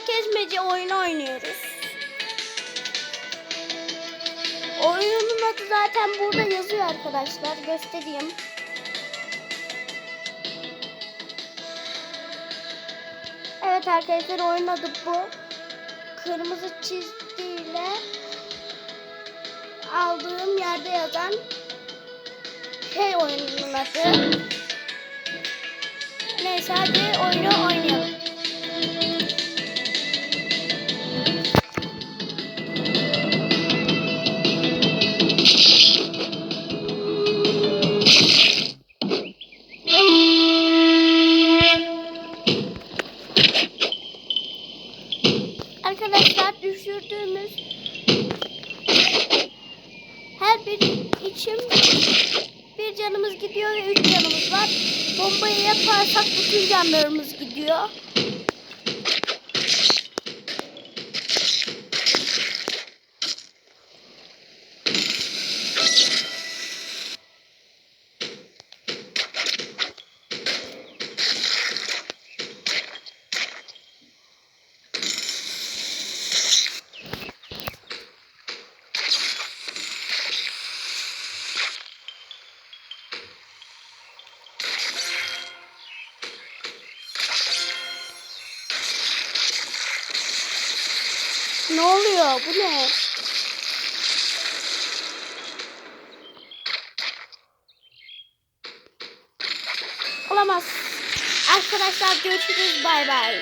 Şimdi kesmece oyunu oynuyoruz. Oyunun adı zaten burada yazıyor arkadaşlar. Göstereyim. Evet arkadaşlar oyun adı bu. Kırmızı çizgiyle aldığım yerde yazan şey oyunun adı. Neyse hadi oyunu Arkadaşlar düşürdüğümüz her bir için bir canımız gidiyor ve üç canımız var. Bombayı yaparsak bütün canlarımız gidiyor. Ne oluyor? Bu ne? Olamaz. Arkadaşlar görüşürüz. Bay bay.